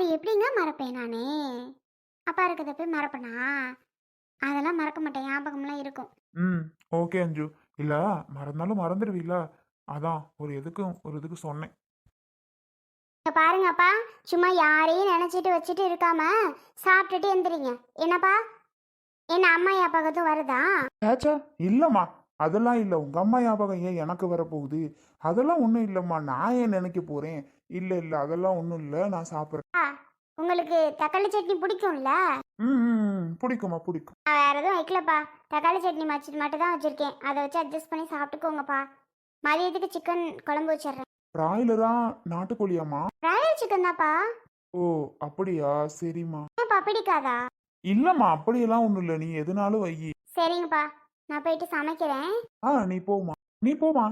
அது எப்படிங்க மறப்பேன் நானே? அப்பா இருக்கிறத போய் மறப்பேனா? அதெல்லாம் மறக்க மாட்டேன். ஞாபகம்லாம் இருக்கும். ம். ஓகே அஞ்சு. இல்ல மறந்தாலும் மறந்துடுவீல அதான் ஒரு எதுக்கும் ஒரு இதுக்கு சொன்னேன். இங்க பாருங்கப்பா. சும்மா யாரையும் நினைச்சிட்டு வச்சுட்டு இருக்காம சாப்பிட்டுட்டு எந்திரிங்க. என்னப்பா? என்ன அம்மா ஞாபகத்தும் வருதா? ஏச்சா இல்லம்மா. அதெல்லாம் இல்லை. உங்க அம்மா ஞாபகம் ஏன் எனக்கு வரப்போகுது? அதெல்லாம் ஒன்றும் இல்லைம்மா. நான் ஏன் நினைக்க போறேன்? இல்லை இல்லை. அதெல்லாம் ஒன்றும் இல்லை. நான் சாப்பிட்றேன். உங்களுக்கு தக்காளி சட்னி பிடிக்கும்ல? ம் ம், ம். பிடிக்கும்மா பிடிக்கும். நான் வேற எதுவும் வைக்கலப்பா. தக்காளி சட்னி மச்சிட்டு மட்டும் தான் வச்சிருக்கேன். அதை வச்சு அட்ஜஸ்ட் பண்ணி சாப்பிட்டுக்கோங்கப்பா. மதியத்துக்கு சிக்கன் குழம்பு வச்சிடுறேன். பிராய்லரா? நாட்டுக்கோழியாம்மா? ராயல் சிக்கன் தான்ப்பா. ஓ அப்படியா? சரிம்மா. ஏன்ப்பா பிடிக்காதா? இல்லம்மா அப்படியெல்லாம் ஒன்றும் இல்லை. நீ எதுனாலும் வை. சரிங்கப்பா. நான் போயிட்டு சமைக்கிறேன். ஆ நீ போம்மா. நீ போமா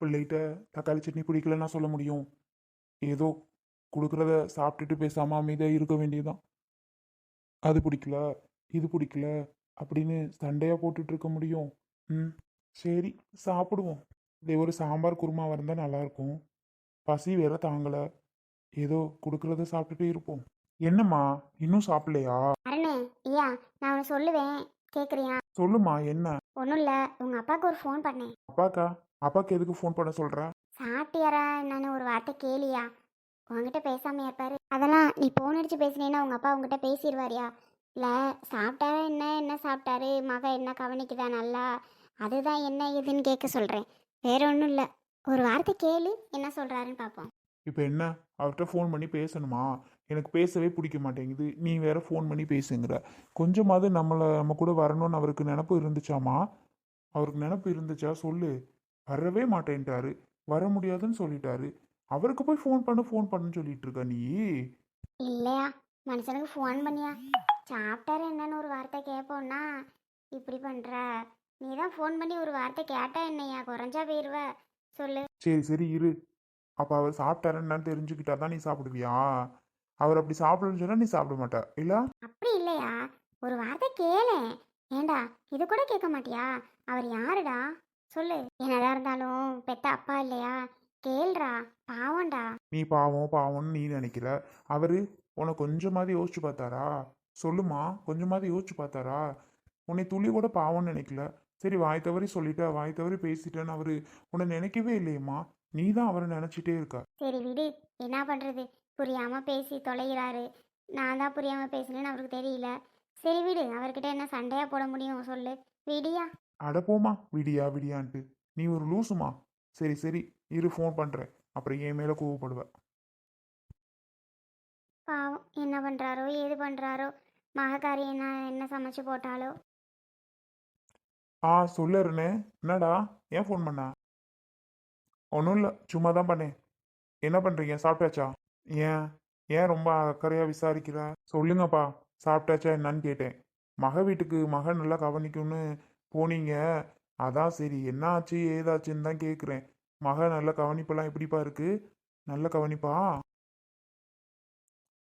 பிள்ளைகிட்ட தக்காளி சட்னி பிடிக்கலன்னா சொல்ல முடியும். ஏதோ கொடுக்குறத சாப்பிட்டுட்டு பேசாம அமைதியாக இருக்க வேண்டியதுதான். அது பிடிக்கல இது பிடிக்கல அப்படின்னு சண்டையாக போட்டுட்டு இருக்க முடியும். ம் சரி சாப்பிடுவோம். இதே ஒரு சாம்பார் குருமா இருந்தால் நல்லாயிருக்கும் பசி வேற தாங்கலை. ஏதோ கொடுக்குறத சாப்பிட்டுட்டே இருப்போம். என்னம்மா இன்னும் சாப்பிடலையா? அருணே ஐயா நான் சொல்லுவேன். கேட்குறியா சொல்லுமா என்ன? ஒன்றும் இல்லை உங்கள் அப்பாவுக்கு ஒரு ஃபோன் பண்ணேன். அப்பாக்கா? அப்பாக்கு எதுக்கு ஃபோன் பண்ண சொல்ற? சாப்பிட்டியாரா என்னன்னு ஒரு வார்த்தை கேளியா? உங்ககிட்ட பேசாம இருப்பாரு. அதெல்லாம் நீ போன் அடிச்சு பேசினேன்னா உங்க அப்பா உங்ககிட்ட பேசிடுவாரியா இல்ல சாப்பிட்டாரா என்ன? என்ன சாப்பிட்டாரு? மக என்ன கவனிக்குதா நல்லா? அதுதான் என்ன ஏதுன்னு கேட்க சொல்றேன். வேற ஒன்றும் இல்லை. ஒரு வார்த்தை கேளு என்ன சொல்றாருன்னு பார்ப்போம் இப்போ என்ன? அவர்கிட்ட ஃபோன் பண்ணி பேசணுமா? எனக்கு பேசவே பிடிக்க மாட்டேங்குது நீ வேற ஃபோன் பண்ணி பேசுங்கிற கொஞ்சமாவது நம்மளை நம்ம கூட வரணும்னு அவருக்கு நினப்பு இருந்துச்சாமா அவருக்கு நினப்பு இருந்துச்சா? சொல்லு. வரவே மாட்டேன்ட்டாரு. வர முடியாதுன்னு சொல்லிட்டாரு. அவருக்கு போய் ஃபோன் பண்ணு ஃபோன் பண்ணுன்னு சொல்லிட்டு இருக்க நீ? இல்லையா. மனுஷனுக்கு ஃபோன் பண்ணியா? சாப்பிட்டாரு என்னன்னு ஒரு வார்த்தை கேட்போம்னா இப்படி பண்ற? நீ தான் ஃபோன் பண்ணி ஒரு வார்த்தை கேட்டா என்னையா? குறைஞ்சா போயிருவ. சொல்லு. சரி சரி இரு. அப்போ அவர் சாப்பிட்டாருன்னு தெரிஞ்சுக்கிட்டா தான் நீ சாப்பிடுவியா? அவர் அப்படி சாப்பிடலன்னு சொன்னா நீ சாப்பிட மாட்டா. இல்லை? அப்படி இல்லையா? ஒரு வார்த்தை கேளு. ஏண்டா இது கூட கேட்க மாட்டியா? அவர் யாருடா? சொல்லு. என்னதான் இருந்தாலும் பெத்த அப்பா இல்லையா? கேள்றா. பாவம்டா. நீ பாவம் பாவம்னு நீ நினைக்கிற அவரு உன்னை கொஞ்சமாவது யோசிச்சு பார்த்தாரா? சொல்லுமா கொஞ்சமாவது யோசிச்சு பார்த்தாரா? உன்னை துளி கூட பாவம்னு நினைக்கல. சரி வாய் தவறி சொல்லிட்ட வாய் தவறி பேசிட்டேன்னு அவரு உன்னை நினைக்கவே இல்லையம்மா. நீ தான் அவரை நினைச்சிட்டே இருக்க. சரி விடு. என்ன பண்றது? புரியாம பேசி தொலைகிறாரு. நான் தான் புரியாம பேசுனேன்னு அவருக்கு தெரியல. சரி விடு அவர்கிட்ட என்ன சண்டையா போட முடியும் சொல்லு. விடியா. அட போமா விடியா விடியான்ட்டு. நீ ஒரு லூசுமா? சரி சரி இரு ஃபோன் பண்றேன். அப்புறம் என் மேல கோவப்படுவ. பாவம் என்ன பண்றாரோ ஏது பண்றாரோ மகக்காரி என்ன என்ன சமைச்சு போட்டாலோ. ஆ சொல்லுறனே என்னடா ஏன் ஃபோன் பண்ண? ஒன்றும் இல்லை சும்மா தான் பண்ணேன். என்ன பண்ணுறீங்க சாப்பிட்டாச்சா? ஏன்? ஏன் ரொம்ப அக்கறையாக விசாரிக்கிறா? சொல்லுங்கப்பா. சாப்பிட்டாச்சா என்னன்னு கேட்டேன். மக வீட்டுக்கு மகன் நல்லா கவனிக்கும்னு போனீங்க. அதான் சரி. என்ன ஆச்சு? ஏதாச்சுன்னு தான் கேட்குறேன் மக நல்ல கவனிப்பெல்லாம் எப்படிப்பா இருக்கு? நல்ல கவனிப்பா?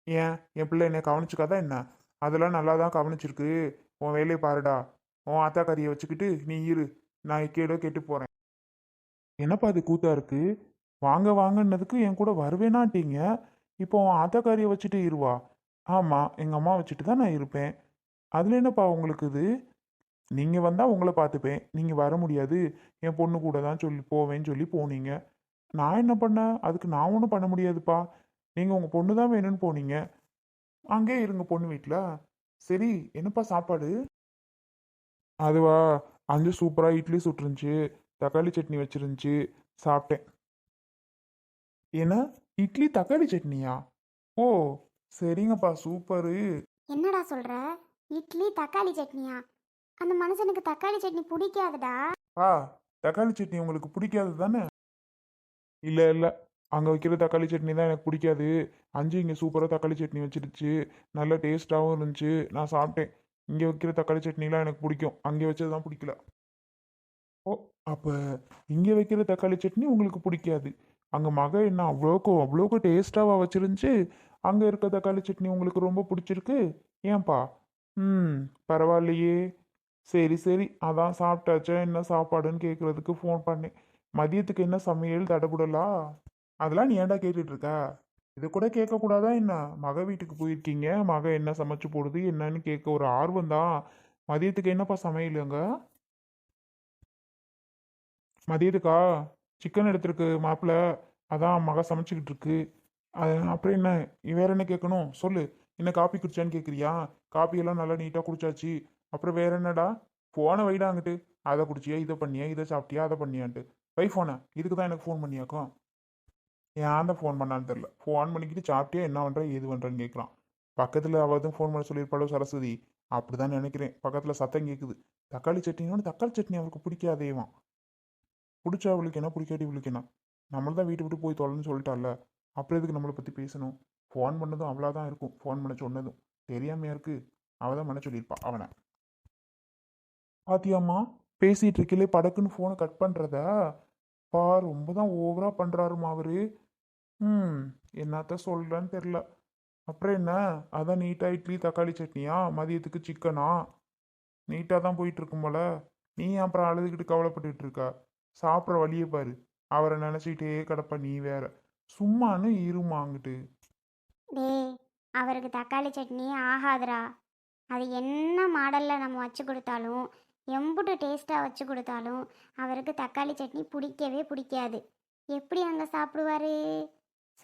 ஏன்? என் பிள்ளை என்னை கவனிச்சுக்காதா என்ன? அதெல்லாம் நல்லா தான் கவனிச்சிருக்கு. உன் வேலையை பாருடா. உன் ஆத்தா கறியை வச்சுக்கிட்டு நீ இரு. நான் கேடோ கேட்டு போகிறேன் என்னப்பா அது கூத்தா இருக்குது வாங்க வாங்கன்னதுக்கு என் கூட வருவேனாட்டீங்க. இப்போ உன் ஆத்தக்காரியை வச்சுட்டு இருவா. ஆமாம் எங்கள் அம்மா வச்சுட்டு தான் நான் இருப்பேன். அதில் என்னப்பா உங்களுக்கு இது? நீங்கள் வந்தால் உங்களை பார்த்துப்பேன் நீங்கள் வர முடியாது. என் பொண்ணு கூட தான் சொல்லி போவேன்னு சொல்லி போனீங்க. நான் என்ன பண்ணேன் அதுக்கு நான் ஒன்றும் பண்ண முடியாதுப்பா. நீங்கள் உங்கள் பொண்ணு தான் வேணும்னு போனீங்க. அங்கே இருங்க பொண்ணு வீட்டில் சரி என்னப்பா சாப்பாடு? அதுவா அஞ்சு சூப்பராக இட்லி சுட்டுருந்துச்சு. தக்காளி சட்னி வச்சிருந்துச்சு. சாப்பிட்டேன். என்ன? இட்லி தக்காளி சட்னியா? ஓ சரிங்கப்பா சூப்பரு. என்னடா சொல்ற? இட்லி தக்காளி சட்னியா? அந்த மனுஷனுக்கு தக்காளி சட்னி பிடிக்காதுடா. ஆ தக்காளி சட்னி உங்களுக்கு பிடிக்காது தானே? இல்லை இல்லை. அங்கே வைக்கிற தக்காளி சட்னி தான் எனக்கு பிடிக்காது. அஞ்சு இங்கே சூப்பராக தக்காளி சட்னி வச்சிருச்சு. நல்ல டேஸ்ட்டாகவும் இருந்துச்சு. நான் சாப்பிட்டேன். இங்கே வைக்கிற தக்காளி சட்னிலாம் எனக்கு பிடிக்கும். அங்கே வச்சது தான் பிடிக்கல. ஓ அப்போ இங்கே வைக்கிற தக்காளி சட்னி உங்களுக்கு பிடிக்காது. அங்கே மக என்ன அவ்வளோக்கு அவ்வளோக்கு டேஸ்ட்டாக வச்சிருந்துச்சு? அங்கே இருக்க தக்காளி சட்னி உங்களுக்கு ரொம்ப பிடிச்சிருக்கு? ஏன்பா? ம் பரவாயில்லையே. சரி சரி. அதான் சாப்பிட்டாச்சா? என்ன சாப்பாடுன்னு கேட்குறதுக்கு ஃபோன் பண்ணேன். மதியத்துக்கு என்ன சமையல்? தடபுடலா? அதெல்லாம் நீ ஏன்டா கேட்டுட்டு இது கூட கேட்கக்கூடாதா என்ன? மக வீட்டுக்கு போயிருக்கீங்க. மக என்ன சமைச்சு போடுது? என்னன்னு கேட்க ஒரு ஆர்வம் தான். மதியத்துக்கு என்னப்பா சமையலுங்க மதியத்துக்கா? சிக்கன் எடுத்திருக்கு மாப்பிள்ள அதான் மக சமைச்சிக்கிட்டு இருக்கு அது அப்புறம் என்ன? வேற என்ன கேட்கணும் சொல்லு. என்ன காப்பி குடிச்சான்னு கேட்குறியா காப்பி எல்லாம் நல்லா நீட்டாக குடிச்சாச்சு. அப்புறம் வேற என்னடா? ஃபோனை வைடாங்கிட்டு அதை குடிச்சியா இதை பண்ணியா இதை சாப்பிட்டியா அதை பண்ணியான்ட்டு. வை ஃபோனை இதுக்கு தான் எனக்கு ஃபோன் பண்ணியாக்கும். ஏன் தான் ஃபோன் பண்ணான்னு தெரில ஃபோன் பண்ணிக்கிட்டு சாப்பிட்டியா என்ன பண்ணுற ஏது பண்ணுறேன்னு கேட்குறான் பக்கத்தில் அவள் ஃபோன் பண்ண சொல்லியிருப்பாளோ சரஸ்வதி? அப்படிதான் நினைக்கிறேன். பக்கத்தில் சத்தம் கேட்குது தக்காளி சட்னின்னு தக்காளி சட்னி அவருக்கு பிடிக்காதேவான் பிடிச்சா அவளுக்கு என்ன பிடிக்காட்டி இவளுக்கு என்ன? நம்மள தான் வீட்டு விட்டு போய் தொலைன்னு சொல்லிட்டால அப்புறம் எதுக்கு நம்மளை பற்றி பேசணும்? ஃபோன் பண்ணதும் அவளாக தான் இருக்கும். ஃபோன் பண்ண சொன்னதும். தெரியாமையா இருக்கு? அவள் தான் பண்ண சொல்லியிருப்பா அவனை. பாத்தியாம்மா பேசிகிட்டு இருக்கலே படக்குன்னு ஃபோனை கட் பண்ணுறத பா ரொம்ப தான் ஓவராக பண்ணுறாருமா அவரு. ம் என்னத்த சொல்கிறேன்னு தெரில. அப்புறம் என்ன? அதான் நீட்டாக இட்லி தக்காளி சட்னியா? மதியத்துக்கு சிக்கனா நீட்டாக தான் போயிட்டுருக்கும் போல. நீ அப்புறம் அழுதுகிட்டு கவலைப்பட்டுட்டு இருக்க? சாப்பிட்ற வழியை பாரு. அவரை நினச்சிக்கிட்டே கிடப்ப நீ வேற. சும்மான்னு இருமாங்கிட்டு டேய் அவருக்கு தக்காளி சட்னி ஆகாதுடா. அது என்ன மாடலில் நம்ம வச்சு கொடுத்தாலும் எம்புட்டு டேஸ்ட்டாக வச்சு கொடுத்தாலும் அவருக்கு தக்காளி சட்னி பிடிக்கவே பிடிக்காது. எப்படி அங்கே சாப்பிடுவாரு?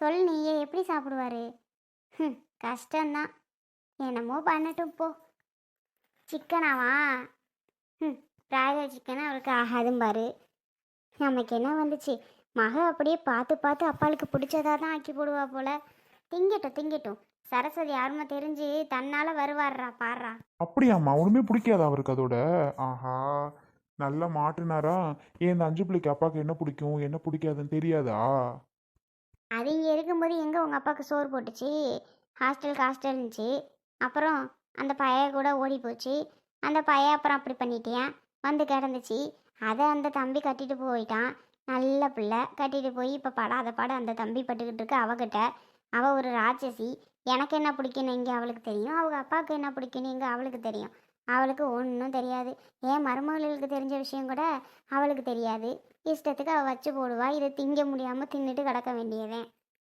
சொல் நீயே எப்படி சாப்பிடுவாரு? ஹம், கஷ்டம்தான். என்னமோ பண்ணட்டும் போ. சிக்கனாவா? ம் பிராய்லர் சிக்கன் அவருக்கு ஆகாதும் பாரு நமக்கு என்ன வந்துச்சு? மக அப்படியே பார்த்து பார்த்து அப்பாளுக்கு பிடிச்சதா தான் ஆக்கி போடுவா போல. திங்கட்டும் திங்கட்டும். சரஸ்வதி யாருமே தெரிஞ்சு தன்னால வருவாடுறா பாடுறா அப்படியாம்மா ஒன்றுமே பிடிக்காதா அவருக்கு அதோட? ஆஹா நல்லா மாட்டுனாரா? ஏன் இந்த அஞ்சு பிள்ளைக்கு அப்பாவுக்கு என்ன பிடிக்கும்? என்ன பிடிக்காதுன்னு தெரியாதா? அது இங்கே இருக்கும்போது எங்கே உங்கள் அப்பாவுக்கு சோறு போட்டுச்சு? ஹாஸ்டலுக்கு ஹாஸ்டல் இருந்துச்சு. அப்புறம் அந்த பைய கூட ஓடி போச்சு அந்த பைய அப்புறம் அப்படி பண்ணிட்டேன் வந்து கிடந்துச்சு. அதை அந்த தம்பி கட்டிட்டு போயிட்டான். நல்ல பிள்ளை. கட்டிட்டு போய் இப்போ படாத பாட அந்த தம்பி பட்டுக்கிட்டு இருக்கு அவகிட்ட. அவள் ஒரு ராட்சசி. எனக்கு என்ன பிடிக்குன்னு இங்கே அவளுக்கு தெரியும். அவங்க அப்பாவுக்கு என்ன பிடிக்குன்னு இங்கே அவளுக்கு தெரியும். அவளுக்கு ஒன்றும் தெரியாது. ஏன் மருமகளுக்கு தெரிஞ்ச விஷயம் கூட அவளுக்கு தெரியாது. இஷ்டத்துக்கு அவள் வச்சு போடுவா. இதை திங்க முடியாமல் தின்னுட்டு கிடக்க வேண்டியதேன்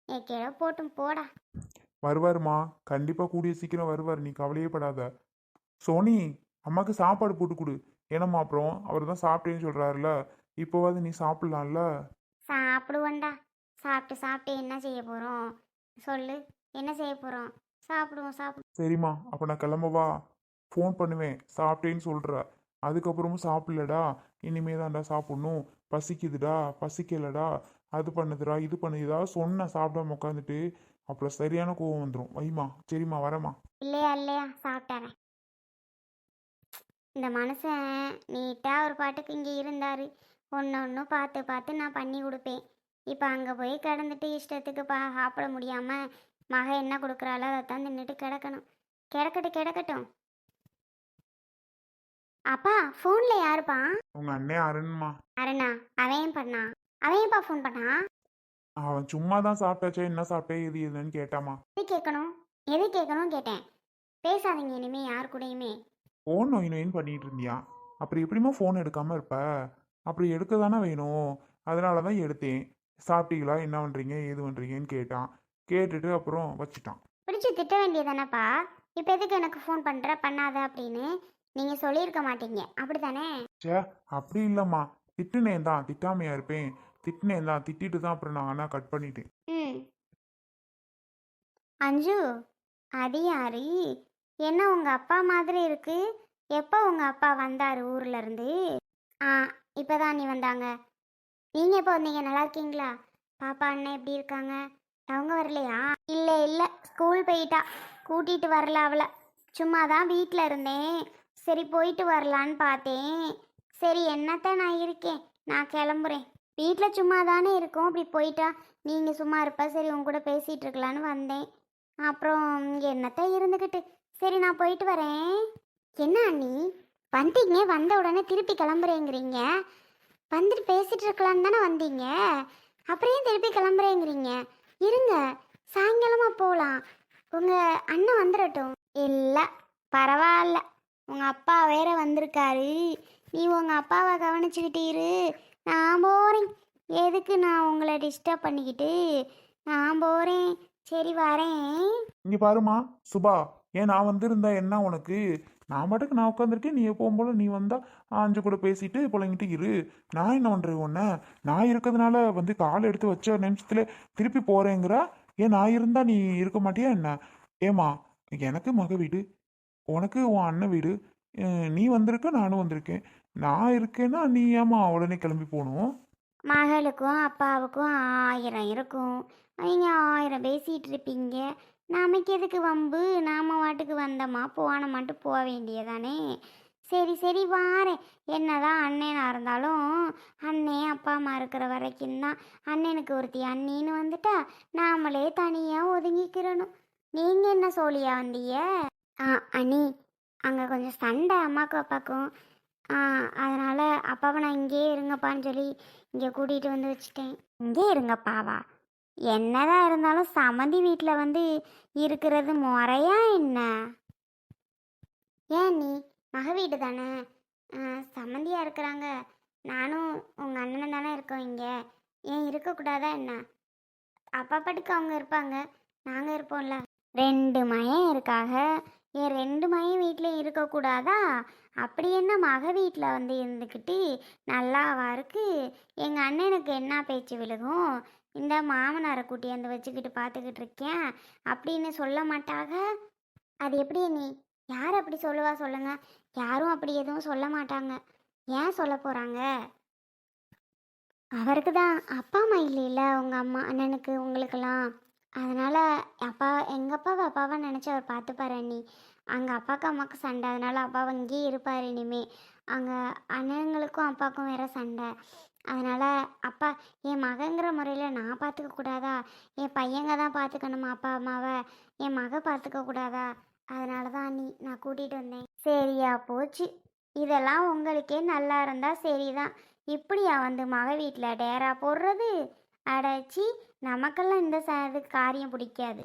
ஏக்கேடோ போட்டும். போடா. வருவாருமா. கண்டிப்பாக கூடிய சீக்கிரம் வருவார். நீ கவலையே படாத. சோனி அம்மாவுக்கு சாப்பாடு போட்டு கொடு. ஏனம்மா அப்புறம்? அவர் தான் சாப்பிட்டேன்னு சொல்கிறாருல இப்போவாது நீ சாப்பிட்லாம்ல? சாப்பிடுவோண்டா சாப்பிட்டு சாப்பிட்டு என்ன செய்ய போகிறோம் சொல்லு என்ன செய்ய போகிறோம் சாப்பிடுவோம் சாப்பிடுவோம். சரிம்மா அப்போ நான் கிளம்பவா ஃபோன் பண்ணுவேன். சாப்பிட்டேன்னு சொல்கிற அதுக்கப்புறமும் சாப்பிடலடா. இனிமே தான்டா சாப்பிட்ணும். பசிக்குதுடா. பசிக்கலடா. அது பண்ணுதுடா இது பண்ணுதுடா சொன்ன சாப்பிடாம உட்காந்துட்டு அப்புறம் சரியான கோவம் வந்துடும் வைமா சரிம்மா வரேம்மா. இல்லையா இல்லையா சாப்பிட்டாரேன் இந்த மனுஷன் நீட்டாக ஒரு பாட்டுக்கு இங்கே இருந்தார். ஒன்று ஒன்று பார்த்து பார்த்து நான் பண்ணி கொடுப்பேன். இப்போ அங்கே போய் கிடந்துட்டு இஷ்டத்துக்கு பா சாப்பிட முடியாமல் மக என்ன கொடுக்குறாளோ அதை தான் தின்னுட்டு கிடக்கணும். கிடக்கட்டும் கிடக்கட்டும். அப்பா ஃபோனில் யாருப்பா? உங்கள் அண்ணே அருண்மா. அருணா அவன் ஏன் பண்ணான் அவன் ஏன்ப்பா ஃபோன் பண்ணான் அவன் சும்மா தான் சாப்பிட்டாச்சே என்ன சாப்பிட்டே இது இதுன்னு கேட்டாமா. எது கேட்கணும்? எது கேட்கணும் கேட்டேன். பேசாதீங்க இனிமே யார் கூடயுமே. ஃபோன் நொய் நொயின்னு பண்ணிட்டு இருந்தியா அப்புறம் எப்படிம்மா ஃபோன் எடுக்காம இருப்ப? அப்படி எடுக்க தானே வேணும்? அதனால தான் எடுத்தேன். சாப்பிட்டீங்களா? என்ன பண்ணுறீங்க ஏது பண்ணுறீங்கன்னு கேட்டான். கேட்டுட்டு அப்புறம் வச்சுட்டான். பிடிச்சி திட்ட வேண்டியதானப்பா இப்போ எதுக்கு எனக்கு ஃபோன் பண்ணுற பண்ணாத அப்படின்னு நீங்கள் சொல்லியிருக்க மாட்டீங்க. அப்படி தானே ச்சே அப்படி இல்லைம்மா. திட்டுனேன் தான் திட்டாமையா இருப்பேன். திட்டினேன் தான் திட்டிட்டு தான் அப்புறம் நான் ஆனால் கட் பண்ணிட்டேன். ம். அஞ்சு அது யாரு என்ன உங்கள் அப்பா மாதிரி இருக்கு? எப்போ உங்கள் அப்பா வந்தார் ஊர்லேருந்து ஆ இப்போ தான் நீ வந்தாங்க. நீங்கள் எப்போ வந்தீங்க? நல்லா இருக்கீங்களா? பாப்பா அண்ணன் எப்படி இருக்காங்க? அவங்க வரலையா? இல்லை இல்லை. ஸ்கூல் போயிட்டா. கூட்டிகிட்டு வரல அவளை. சும்மா தான் வீட்டில் இருந்தேன். சரி போயிட்டு வரலான்னு பார்த்தேன். சரி என்னத்த நான் இருக்கேன்? நான் கிளம்புறேன். வீட்டில் சும்மா தானே இருக்கோம். அப்படி போயிட்டா. நீங்கள் சும்மா இருப்பா. சரி உங்க கூட பேசிகிட்டு இருக்கலான்னு வந்தேன். அப்புறம் என்னத்த இருந்துக்கிட்டு சரி நான் போயிட்டு வரேன். என்ன அண்ணி? வந்தீங்க வந்த உடனே திருப்பி கிளம்புறேங்கிறீங்க. வந்துட்டு பேசிட்டு இருக்கலான்னு தானே வந்தீங்க. அப்புறம் திருப்பி கிளம்புறேங்கிறீங்க? இருங்க சாயங்காலமா போகலாம் உங்கள் அண்ணன் வந்துடட்டும் இல்லை பரவாயில்ல. உங்கள் அப்பா வேற வந்திருக்காரு. நீ உங்கள் அப்பாவை கவனிச்சுக்கிட்டு இரு. நான் போகிறேன் எதுக்கு நான் உங்களை டிஸ்டர்ப் பண்ணிக்கிட்டு? நான் போகிறேன் சரி வரேன். இங்கே பாருமா சுபா. ஏன் நான் வந்திருந்தா என்ன உனக்கு? நான் பாட்டுக்கு நான் உட்காந்துருக்கேன் நீ எப்பவும் போல நீ வந்தா? அஞ்சு கூட பேசிட்டு பிள்ளைங்கிட்டு இரு. நான் என்ன பண்ணுறேன் உன்ன? நான் இருக்கிறதுனால வந்து கால் எடுத்து வச்ச நிமிஷத்துல திருப்பி போறேங்கிறா? ஏன் நான் இருந்தா நீ இருக்க மாட்டியா என்ன? ஏமா எனக்கு மக வீடு. உனக்கு உன் அண்ணன் வீடு. நீ வந்திருக்க நானும் வந்திருக்கேன். நான் இருக்கேன்னா நீ ஏமா உடனே கிளம்பி போகணும்? மகளுக்கும் அப்பாவுக்கும் ஆயிரம் இருக்கும். அவங்க ஆயிரம் பேசிகிட்டு இருப்பீங்க. நமக்கு எதுக்கு வம்பு? நாம் வாட்டுக்கு வந்தோமா? போனமாட்டு போக வேண்டியதானே? சரி சரி வாரேன் என்னதான் அண்ணனாக இருந்தாலும் அண்ணே அப்பா அம்மா இருக்கிற வரைக்கும் தான். அண்ணனுக்கு ஒருத்தி அண்ணின்னு வந்துட்டா நாமளே தனியாக ஒதுங்கிக்கிறணும். நீங்கள் என்ன சோழியா வந்தீங்க? ஆ அண்ணி அங்கே கொஞ்சம் சண்டை அம்மாக்கும் அப்பாக்கும். ஆ அதனால் அப்பாவை நான் இங்கேயே இருங்கப்பான்னு சொல்லி இங்கே கூட்டிகிட்டு வந்து வச்சுட்டேன். இங்கே இருங்கப்பாவா? என்னதான் இருந்தாலும் சமந்தி வீட்டில் வந்து இருக்கிறது முறையா என்ன? ஏன் நீ? மக வீடு தானே? சமந்தியா இருக்கிறாங்க. நானும் உங்கள் அண்ணனும் தானே இருக்கோம் இங்கே. ஏன் இருக்கக்கூடாதா என்ன? அப்பா பாட்டுக்கு அவங்க இருப்பாங்க. நாங்கள் இருப்போம்ல. ரெண்டு மயம் இருக்காக. ஏன் ரெண்டு மயம் வீட்டில் இருக்கக்கூடாதா? அப்படி என்ன மக வீட்டில் வந்து இருந்துக்கிட்டு நல்லாவா இருக்கு? எங்கள் அண்ணனுக்கு என்ன பேச்சு விழுகும்? இந்த மாமனாரை கூட்டியாந்து வச்சுக்கிட்டு பார்த்துக்கிட்டு இருக்கேன். அப்படின்னு சொல்ல மாட்டாக. அது எப்படி நீ? யார் அப்படி சொல்லுவா சொல்லுங்க. யாரும் அப்படி எதுவும் சொல்ல மாட்டாங்க. ஏன் சொல்ல போகிறாங்க அவருக்கு தான். அப்பா அம்மா இல்லைல்ல உங்கள் அம்மா அண்ணனுக்கு உங்களுக்கெல்லாம். அதனால் அப்பா எங்கள் அப்பாவை அப்பாவை நினச்சி அவர் பார்த்துப்பாரு அண்ணி. அங்கே அப்பாவுக்கு அம்மாவுக்கு சண்டை. அதனால் அப்பாவை இங்கேயே இருப்பார் இனிமே. அங்கே அண்ணனுங்களுக்கும் அப்பாவுக்கும் வேறு சண்டை. அதனால் அப்பா என் மகங்கிற முறையில் நான் பார்த்துக்க கூடாதா? என் பையங்க தான் பார்த்துக்கணுமா அப்பா அம்மாவை? என் மக பார்த்துக்க கூடாதா? அதனால தான் நீ நான் கூட்டிகிட்டு வந்தேன். சரியா போச்சு. இதெல்லாம் உங்களுக்கே நல்லா இருந்தால் சரிதான். இப்படியா வந்து மக வீட்டில் டேரா போடுறது? அடைச்சி நமக்கெல்லாம் இந்த ச இது காரியம் பிடிக்காது.